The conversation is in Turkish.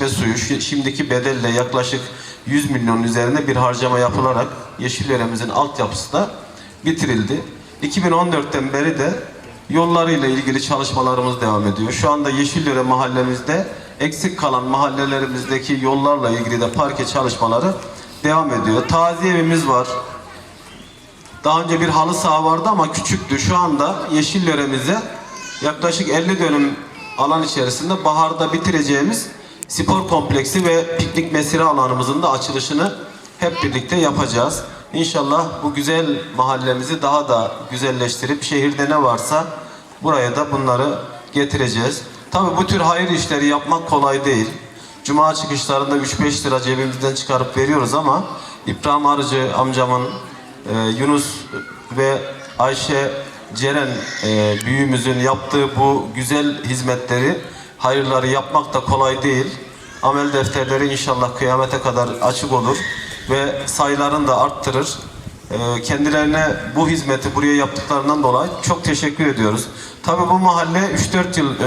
ve suyu şi- şimdiki bedelle yaklaşık 100 milyon üzerinde bir harcama yapılarak Yeşildere'mizin altyapısı da bitirildi. 2014'ten beri de yollarıyla ilgili çalışmalarımız devam ediyor. Şu anda Yeşildere mahallemizde eksik kalan mahallelerimizdeki yollarla ilgili de parke çalışmaları devam ediyor. Taziye evimiz var. Daha önce bir halı saha vardı ama küçüktü. Şu anda Yeşildere'mize yaklaşık 50 dönüm alan içerisinde baharda bitireceğimiz spor kompleksi ve piknik mesire alanımızın da açılışını hep birlikte yapacağız. İnşallah bu güzel mahallemizi daha da güzelleştirip şehirde ne varsa buraya da bunları getireceğiz. Tabii bu tür hayır işleri yapmak kolay değil. Cuma çıkışlarında 3-5 lira cebimizden çıkarıp veriyoruz ama İbrahim Arıcı amcamın ee, Yunus ve Ayşe Ceren e, büyüğümüzün yaptığı bu güzel hizmetleri, hayırları yapmak da kolay değil. Amel defterleri inşallah kıyamete kadar açık olur ve sayılarını da arttırır. Ee, kendilerine bu hizmeti buraya yaptıklarından dolayı çok teşekkür ediyoruz. Tabii bu mahalle 3-4 yıl